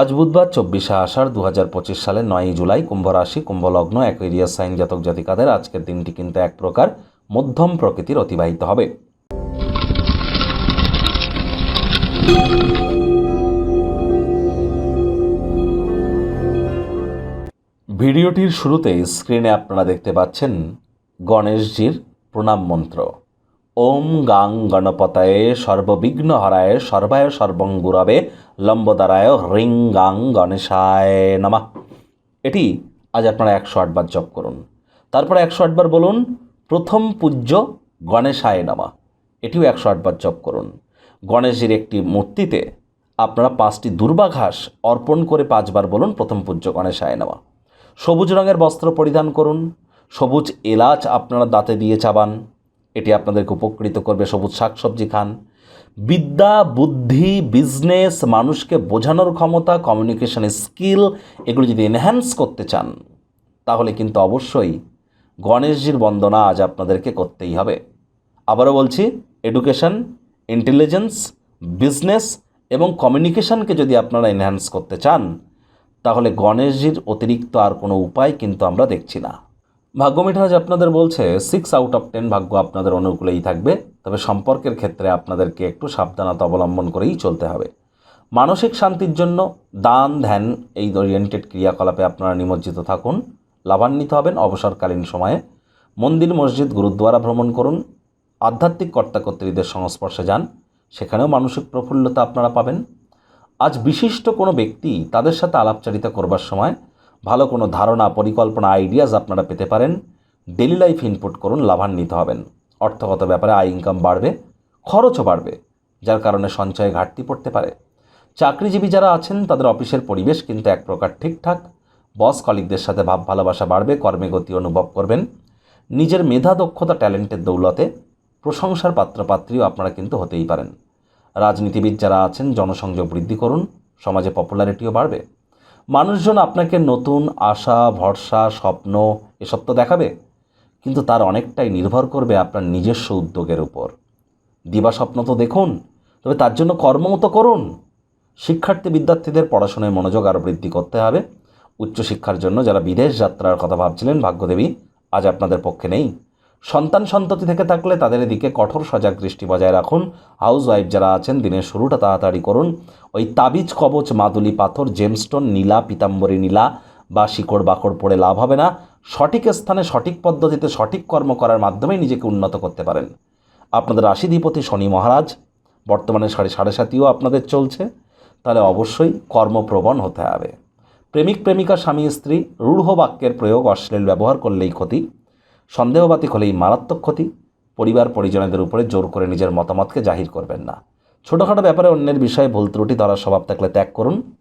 আজ বুধবার চব্বিশে আষাঢ় দু হাজার পঁচিশ সালের নয়ই জুলাই কুম্ভ রাশি কুম্ভ লগ্ন অ্যাকুইরিয়াস সাইন জাতক জাতিকাদের আজকের দিনটি কিন্তু এক প্রকার মধ্যম প্রকৃতির অতিবাহিত হবে। ভিডিওটির শুরুতে স্ক্রিনে আপনারা দেখতে পাচ্ছেন গণেশজির প্রণাম মন্ত্র। ওম গাং গণপতয়ে সর্ববিঘ্ন হরায় সর্বায় সর্বং গুরবে লম্বদারায় হ্রিং গাং গণেশায় নমঃ। এটি আজ আপনারা একশো আটবার জপ করুন। তারপরে একশো আটবার বলুন, প্রথম পূজ্য গণেশায় নমঃ। এটিও একশো আটবার জপ করুন। গণেশজির একটি মূর্তিতে আপনারা পাঁচটি দুর্বাঘাস অর্পণ করে পাঁচবার বলুন, প্রথম পূজ্য গণেশায় নমঃ। সবুজ রঙের বস্ত্র পরিধান করুন। সবুজ এলাচ আপনারা দাঁতে দিয়ে চাবান। এটি আপনাদেরকে উপকৃত করবে। সবুজ শাকসবজি খান। বিদ্যা, বুদ্ধি বিজনেস মানুষকে বোঝানোর ক্ষমতা কমিউনিকেশন স্কিল এগুলো যদি এনহ্যান্স করতে চান, তাহলে কিন্তু অবশ্যই গণেশজির বন্দনা আজ আপনাদেরকে করতেই হবে। আবারও বলছি এডুকেশন ইন্টেলিজেন্স বিজনেস এবং কমিউনিকেশনকে যদি আপনারা এনহ্যান্স করতে চান, তাহলে গণেশজির অতিরিক্ত আর কোনো উপায় কিন্তু আমরা দেখছি না। ভাগ্য মিঠাজ আপনাদের বলছে সিক্স আউট অফ টেন ভাগ্য আপনাদের অনুকূলেই থাকবে, তবে সম্পর্কের ক্ষেত্রে আপনাদেরকে একটু সাবধানতা অবলম্বন করেই চলতে হবে। মানসিক শান্তির জন্য দান, ধ্যান, এই ওরিয়েন্টেড ক্রিয়াকলাপে আপনারা নিমজ্জিত থাকুন, লাভান্বিত হবেন অবসরকালীন সময়ে। মন্দির, মসজিদ, গুরুদ্বারা ভ্রমণ করুন, আধ্যাত্মিক কর্তাকর্ত্রীদের সংস্পর্শে যান, সেখানেও মানসিক প্রফুল্লতা আপনারা পাবেন। আজ বিশিষ্ট কোনো ব্যক্তি তাদের সাথে আলাপচারিতা করবার সময় ভালো কোনো ধারণা, পরিকল্পনা আইডিয়াস আপনারা পেতে পারেন। ডেলি লাইফ ইনপুট করুন, লাভান্বিত হবেন। অর্থগত ব্যাপারে আয় ইনকাম বাড়বে, খরচও বাড়বে, যার কারণে সঞ্চয়ে ঘাটতি পড়তে পারে। চাকরিজীবী যারা আছেন, তাদের অফিসের পরিবেশ কিন্তু এক প্রকার ঠিকঠাক। বস কলিকদের সাথে ভাব ভালোবাসা বাড়বে, কর্মে গতি অনুভব করবেন। নিজের মেধা, দক্ষতা ট্যালেন্টের দৌলতে প্রশংসার পাত্রপাত্রীও আপনারা কিন্তু হতেই পারেন। রাজনীতিবিদ যারা আছেন, জনসংযোগ বৃদ্ধি করুন, সমাজে পপুলারিটিও বাড়বে। মানুষজন আপনাকে নতুন আশা, ভরসা, স্বপ্ন, এসব তো দেখাবে। কিন্তু তার অনেকটাই নির্ভর করবে আপনার নিজস্ব উদ্যোগের উপর। দিবা স্বপ্ন তো দেখুন, তবে তার জন্য কর্মও তো করুন। শিক্ষার্থী বিদ্যার্থীদের পড়াশোনায় মনোযোগ আরও বৃদ্ধি করতে হবে। উচ্চশিক্ষার জন্য যারা বিদেশ যাত্রার কথা ভাবছিলেন, ভাগ্যদেবী, আজ আপনাদের পক্ষে নেই। সন্তান সন্ততি থেকে থাকলে তাদের দিকে কঠোর সজাগ দৃষ্টি বজায় রাখুন। হাউস ওয়াইফ যারা আছেন, দিনের শুরুটা তাড়াতাড়ি করুন। ওই তাবিজ, কবচ, মাদুলি, পাথর জেমস্টোন নীলা, পিতাম্বরী নীলা বা শিকড় বাকড় পড়ে লাভ হবে না। সঠিক স্থানে সঠিক পদ্ধতিতে সঠিক কর্ম করার মাধ্যমে নিজেকে উন্নত করতে পারেন। আপনাদের রাশিধিপতি শনি মহারাজ। বর্তমানে সাড়ে সাড়ে সাতিও আপনাদের চলছে। তাহলে অবশ্যই কর্মপ্রবণ হতে হবে। প্রেমিক, প্রেমিকা, স্বামী, স্ত্রী, রূঢ় বাক্যের প্রয়োগ অশ্লীল ব্যবহার করলেই ক্ষতি। সন্দেহবাতিক হলেই মারাত্মক ক্ষতি। পরিবার পরিজনদের উপরে জোর করে নিজের মতামতকে জাহির করবেন না। ছোটোখাটো ব্যাপারে অন্যের বিষয়ে ভুল ত্রুটি ধরার স্বভাব থাকলে ত্যাগ করুন।